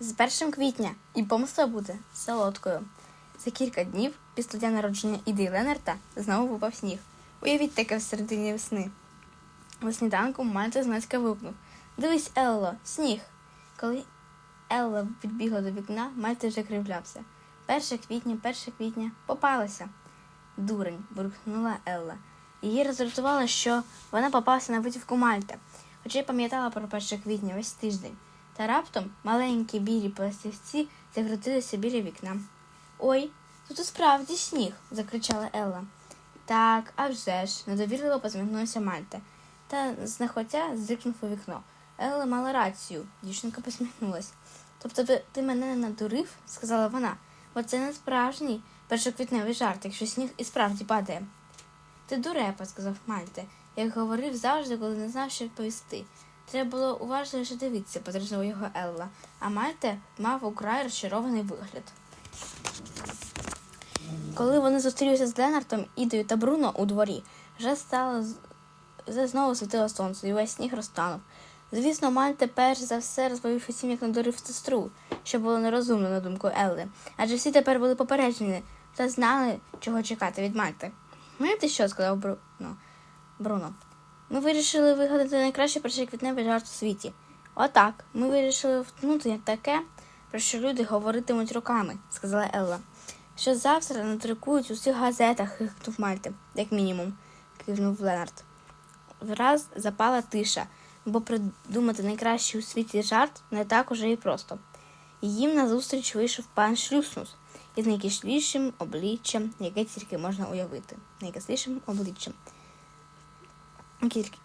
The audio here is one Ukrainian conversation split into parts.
З 1 квітня і помста буде солодкою. За кілька днів після дня народження Іди Ленарта знову випав сніг. Уявіть таке в середині весни. У сніданку мальта знацька вигукнув Дивись, Елло, сніг. Коли Елла підбігла до вікна, Мальта вже кривлявся. Перше квітня, перше квітня, попалася. Дурень, буркнула Елла. Її роздратувало, що вона попалася на витівку Мальта, хоча й пам'ятала про перше квітня весь тиждень. Та раптом маленькі білі пластівці закрутилися біля вікна. Ой, тут і справді сніг, закричала Елла. Так, а вже ж, недовірливо посміхнулася Мальта. Та знахотя зиркнув у вікно. Елла мала рацію, дівчинка посміхнулась. Тобто ти, мене не надурив, сказала вона, бо це не справжній першоквітневий жарт, якщо сніг і справді падає. Ти дурепа, сказав Мальте, як говорив завжди, коли не знав, що відповісти. Треба було уважніше дивитися, подражнила його Елла, а Мальте мав украй розчарований вигляд. Коли вони зустрілися з Ленартом, Ідою та Бруно у дворі, вже стало вже знову світило сонце, і весь сніг розтанув. Звісно, Мальте перш за все розповів усім, як надурив сестру, що було нерозумно на думку Елли, адже всі тепер були попереджені та знали, чого чекати від Мальти. Знаєте що? сказав Бруно. Бруно. Ми вирішили вигадати найкраще першоквітневий жарт у світі. Отак, ми вирішили втнути таке, про що люди говоритимуть роками, сказала Елла. Що завтра надрукують у всіх газетах, хихнув Мальте, як мінімум, кивнув Ленард. Враз запала тиша, бо придумати найкращий у світі жарт не так уже і просто. Їм назустріч вийшов пан Шлюснус із найкислішим обличчям, яке тільки можна уявити. Найкислішим обличчям,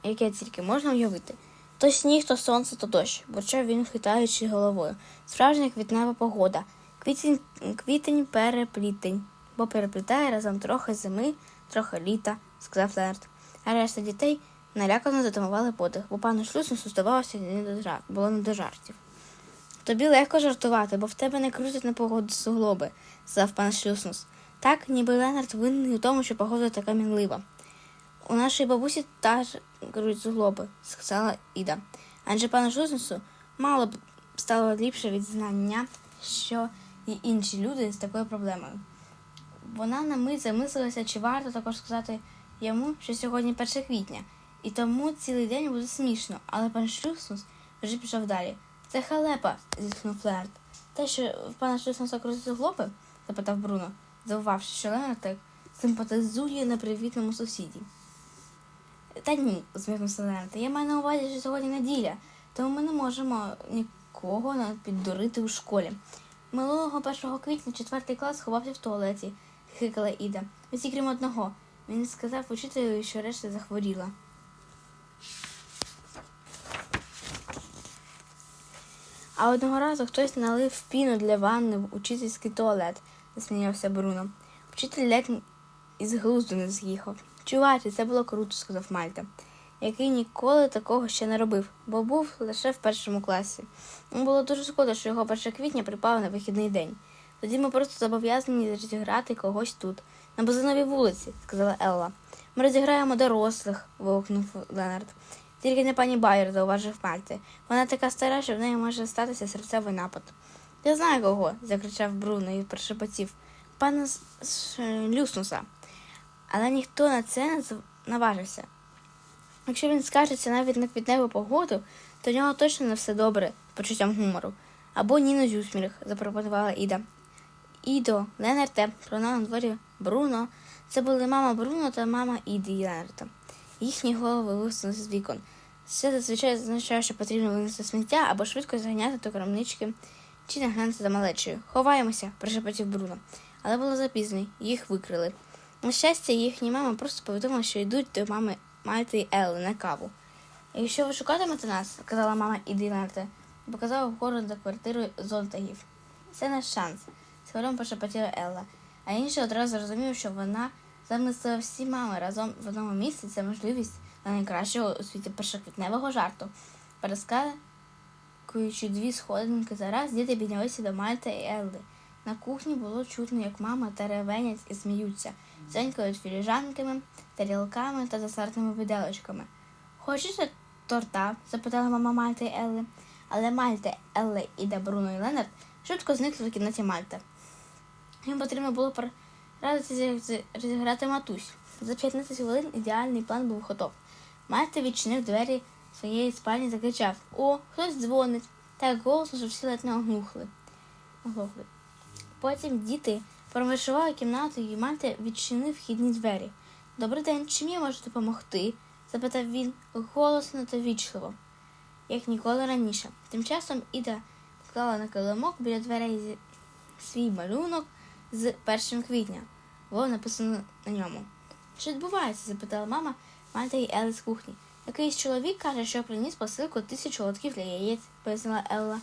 яке- тільки можна уявити. То сніг, то сонце, то дощ, почав він хитаючи головою. Справжня квітнева погода. Квітень, квітень переплітень, бо переплітає разом трохи зими, трохи літа, сказав Ленард. А решта дітей налякано затамували подих, бо пану Шлюснусу здавалося не до було не до жартів. Тобі легко жартувати, бо в тебе не крутять на погоду суглоби, сказав пан Шлюснус. Так, ніби Ленард винний у тому, що погода така мінлива. У нашої бабусі теж крутять суглоби, сказала Іда. Адже пану Шлюснусу мало б стало ліпше від знання, що і інші люди з такою проблемою. Вона на мить замислилася, чи варто також сказати йому, що сьогодні 1 квітня, і тому цілий день буде смішно, але пан Шлюснус вже пішов далі. Це халепа, зітхнув Флерт. Те, що пана Шлюснуса крутить глопи? запитав Бруно, здивувавши, що Ленард так симпатизує непривітному сусіді. Та ні, усміхнувся Ленард. Я маю на увазі, що сьогодні неділя, тому ми не можемо нікого піддурити у школі. Минулого 1 квітня четвертий клас ховався в туалеті, хикала Іда. Усі крім одного. Він сказав учителю, що решта захворіла. А одного разу хтось налив піну для ванни в учительський туалет, засміявся Бруно. Вчитель ледь із глузду не з'їхав. Чувачі, це було круто, сказав Мальта, який ніколи такого ще не робив, бо був лише в першому класі. Було дуже шкода, що його 1 квітня припав на вихідний день. Тоді ми просто зобов'язані розіграти когось тут, на базиновій вулиці, сказала Елла. Ми розіграємо дорослих, вигукнув Ленард. Тільки не пані Байер, зауважив Мальти. Вона така стара, що в неї може статися серцевий напад. Я знаю кого, закричав Бруно і прошепотів. Пана Люснуса. Але ніхто на це не наважився. Якщо він скажеться навіть на квітневу погоду, то в нього точно не все добре з почуттям гумору. Або Ніно Зюсмірх, запропонувала Іда. Ідо, Ленарте, пролунав на дворі Бруно. Це були мама Бруно та мама Іди і Ленарта. Їхні голови висунулися з вікон. Це зазвичай означає, що потрібно винести сміття або швидко заганяти до крамнички чи наглянути за малечею. Ховаємося, прошепотів Бруно. Але було запізно, їх викрили. На щастя, їхні мами просто повідомили, що йдуть до мами Мальти Елли на каву. Якщо ви шукатимете нас, сказала мама Іди Ленарте, і показала вгору до квартири зонтагів. Це наш шанс, сваром прошепотіла Елла, а інші одразу зрозуміли, що вона замислила всі мами разом в одному місці це можливість на найкращого у світі першоквітневого жарту. Перескакуючи дві сходинки за раз, діти піднялися до Мальти і Елли. На кухні було чутно, як мама та ревенять і сміються, дзенькають філіжанками, тарілками та десертними виделочками. Хочете торта? запитала мама Мальти і Елли. Але Мальта, Елле, Іда, Бруно і Ленард швидко зникли в кімнаті Мальта. Їм потрібно було порадитися, розіграти матусь. За 15 хвилин ідеальний план був готов. Мальта відчинив двері своєї спальні і закричав О, хтось дзвонить. Так голосно, що всі ледь не оглухли. Потім діти промаршували кімнату, і Мальта відчинив вхідні двері. Добрий день, чим я можу допомогти? запитав він голосно та вічливо, як ніколи раніше. Тим часом Іда склала на килимок біля дверей свій малюнок з 1 квітня. Було написано на ньому. Що відбувається? запитала мама Мальта і Елли з кухні. Якийсь чоловік каже, що приніс посилку тисячу лотків для яєць, пояснила Елла.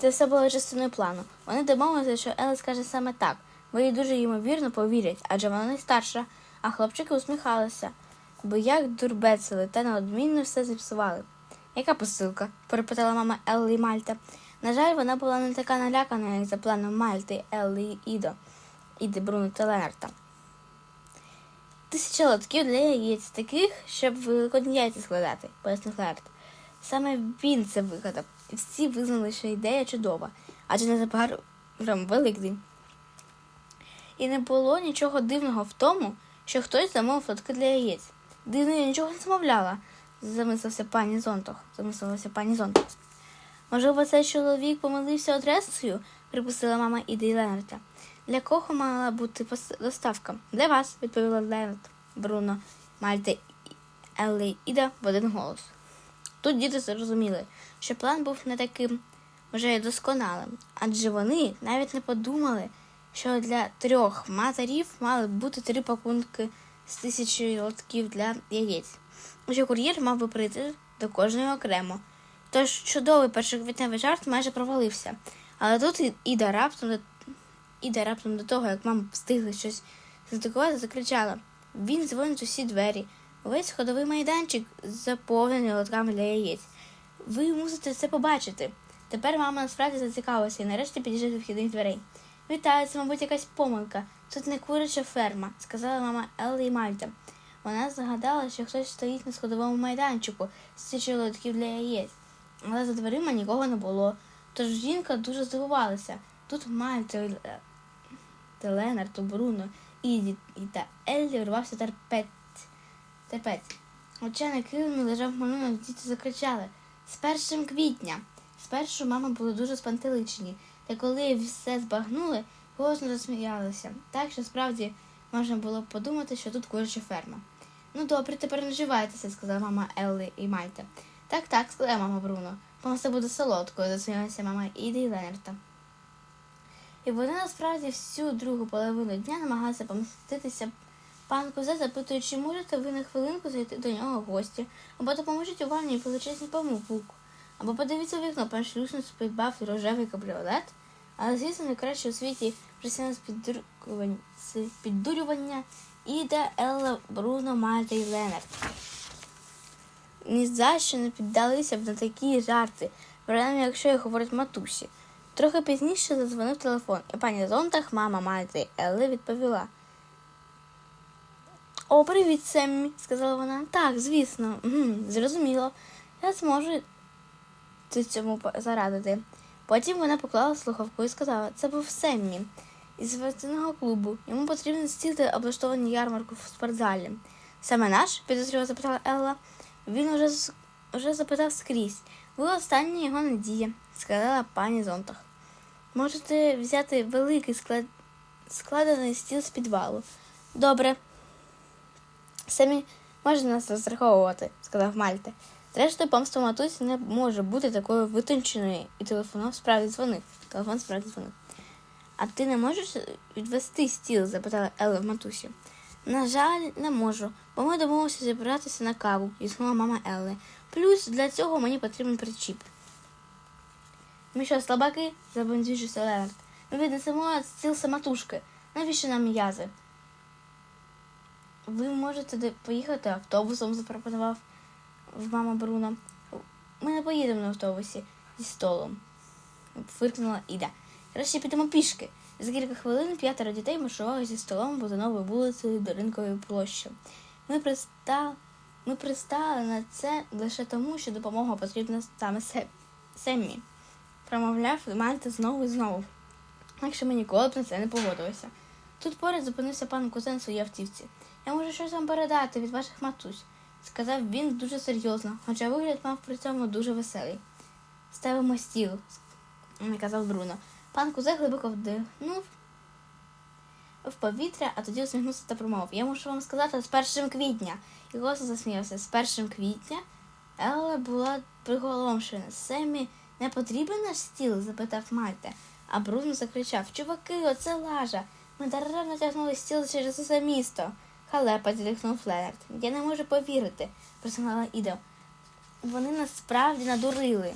Це все було частиною плану. Вони домовилися, що Елла скаже саме так, бо їй дуже ймовірно повірять, адже вона найстарша, а хлопчики усміхалися, бо як дурбецили та неодмінно все зіпсували. Яка посилка? перепитала мама Елли і Мальта. На жаль, вона була не така налякана, як за планом Мальти, Елли і Ідо, Бруно та Ленарта. Тисяча лотків для яєць, таких, щоб великодні яйця складати, пояснив Ленард. Саме він це вигадав, всі визнали, що ідея чудова, адже незабаром Великдень. І не було нічого дивного в тому, що хтось замовив лотки для яєць. Дивно, я нічого не замовляла, замислився пані Зонтох. Замислилася пані Зонтох. Можливо, цей чоловік помилився адресою, припустила мама Іди Ленарта. Для кого мала бути доставка? Для вас, відповіла Ленард, Бруно, Мальта, Елли Іда в один голос. Тут діти зрозуміли, що план був не таким вже й досконалим, адже вони навіть не подумали, що для трьох матерів мали бути три пакунки з тисячі лотків для яєць. Що кур'єр мав би прийти до кожної окремо. Тож чудовий першоквітневий жарт майже провалився. Але тут Іда раптом Іда раптом до того, як мама встигла щось задикувати, закричала. Він дзвонить усі двері. Увесь ходовий майданчик заповнений лотками для яєць. Ви мусите це побачити. Тепер мама насправді зацікавилася і нарешті підійшла до вхідних дверей. Вітаю, це, мабуть, якась помилка. Тут не куряча ферма, сказала мама Елли і Мальта. Вона згадала, що хтось стоїть на сходовому майданчику з лотків для яєць, але за дверима нікого не було. Тож жінка дуже здивувалася. Тут Мальта і Ле- та Ленард, та Бруно, Іді та Еллі рвався терпець. терпець. Хоча на лежав малюнок, діти закричали з першим квітня. Спершу мами були дуже спантеличені, та коли все збагнули, голосно засміялися. Так що справді можна було подумати, що тут куряча ферма. Ну добре, тепер не живайтеся, сказала мама Елли і Мальта. Так, так, сказала мама Бруно. Помста буде солодкою, засміялася мама Іди і Ленарта. І вони насправді всю другу половину дня намагалися помститися пан Козе, запитуючи, чи можете ви на хвилинку зайти до нього в гості, або допоможіть у ванні величезній помилку, або подивіться вікно, пан Шлюснець придбав рожевий кабріолет, але, звісно, найкраще у світі присяне піддурювання Іда, Елла, Бруно, Мальта і Ленард. Ні за що не піддалися б на такі жарти, принаймні, якщо їх говорить матусі. Трохи пізніше задзвонив телефон, і пані Зонтах, мама Мальти Елли відповіла. О, привіт, Семмі, сказала вона. Так, звісно, зрозуміло. Я зможу ти цьому зарадити. Потім вона поклала слухавку і сказала, це був Семмі із спортивного клубу. Йому потрібно для облаштовані ярмарку в спортзалі. Саме наш? підозріло запитала Елла. Він уже, уже запитав скрізь. Ви остання його надія, сказала пані Зонтах. Можете взяти великий склад... складений стіл з підвалу. Добре. Самі можна нас розраховувати, сказав Мальта. Зрештою, помста матусі не може бути такою витонченою, і телефон справді дзвонив. Телефон справді дзвонив. А ти не можеш відвести стіл? запитала Елла в матусі. На жаль, не можу, бо ми домовилися зібратися на каву, зіткнула мама Елли. Плюс для цього мені потрібен причіп. Ми що, слабаки? забензюжився Леонард. Ми віднесемо стіл самотужки. Навіщо нам м'язи? Ви можете поїхати автобусом, запропонував мама Бруно. Ми не поїдемо на автобусі зі столом, фиркнула Іда. Краще підемо пішки. За кілька хвилин п'ятеро дітей маршували зі столом бузиновою вулицею до ринкової площі. Ми пристали Ми пристали на це лише тому, що допомога потрібна саме Семмі. Промовляв Мальта знову і знову. Інакше ми ніколи б на це не погодилися. Тут поряд зупинився пан кузен в своїй автівці. Я можу щось вам передати від ваших матусь, сказав він дуже серйозно, хоча вигляд мав при цьому дуже веселий. Ставимо стіл, наказав Бруно. Пан кузен глибоко вдихнув в повітря, а тоді усміхнувся та промовив. Я мушу вам сказати з 1 квітня. І голосно засміявся. З 1 квітня Елла була приголомшена. Семі не потрібен наш стіл? запитав Мальте. А Бруно закричав Чуваки, оце лажа. Ми даремно тягнули стіл через усе місто. Халепа, зітхнув Ленард. Я не можу повірити, просигнала Іда. Вони нас справді надурили.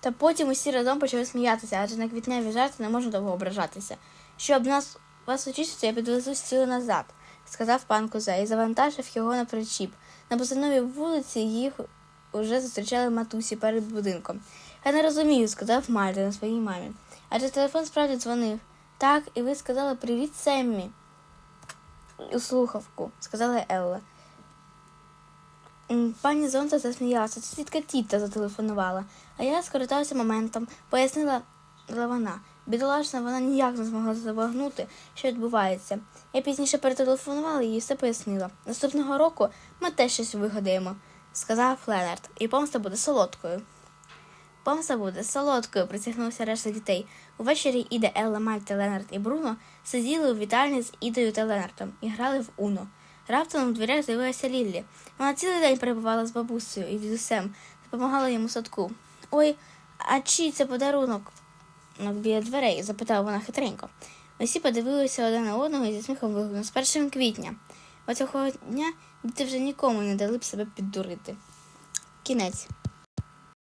Та потім усі разом почали сміятися, адже на квітневі жарти не можна довго ображатися. Щоб нас вас очистити, я підвезу стіли назад, сказав пан Кузя і завантажив його на причіп. На бузиновій вулиці їх уже зустрічали матусі перед будинком. Я не розумію, сказав Мальта на своїй мамі. Адже телефон справді дзвонив. Так, і ви сказали привіт, Семмі. У слухавку, сказала Елла. Пані Зонта засміялася. Це тітка Тіта зателефонувала. А я скористався моментом, пояснила вона. Бідолашна, вона ніяк не змогла забагнути, що відбувається. Я пізніше перетелефонувала їй і все пояснила. Наступного року ми теж щось вигадаємо, сказав Ленард, і помста буде солодкою. Помста буде солодкою, присягнувся решта дітей. Увечері Іда, Елла, Мальта, Ленард і Бруно сиділи у вітальні з Ідою та Ленардом і грали в Уно. Раптом у дверях з'явилася Ліллі. Вона цілий день перебувала з бабусею і дідусем, допомагала йому садку. Ой, а чий це подарунок? Біля дверей, запитала вона хитренько. Усі подивилися один на одного і зі сміхом вигукнули з 1 квітня. Оцього дня діти вже нікому не дали б себе піддурити. Кінець.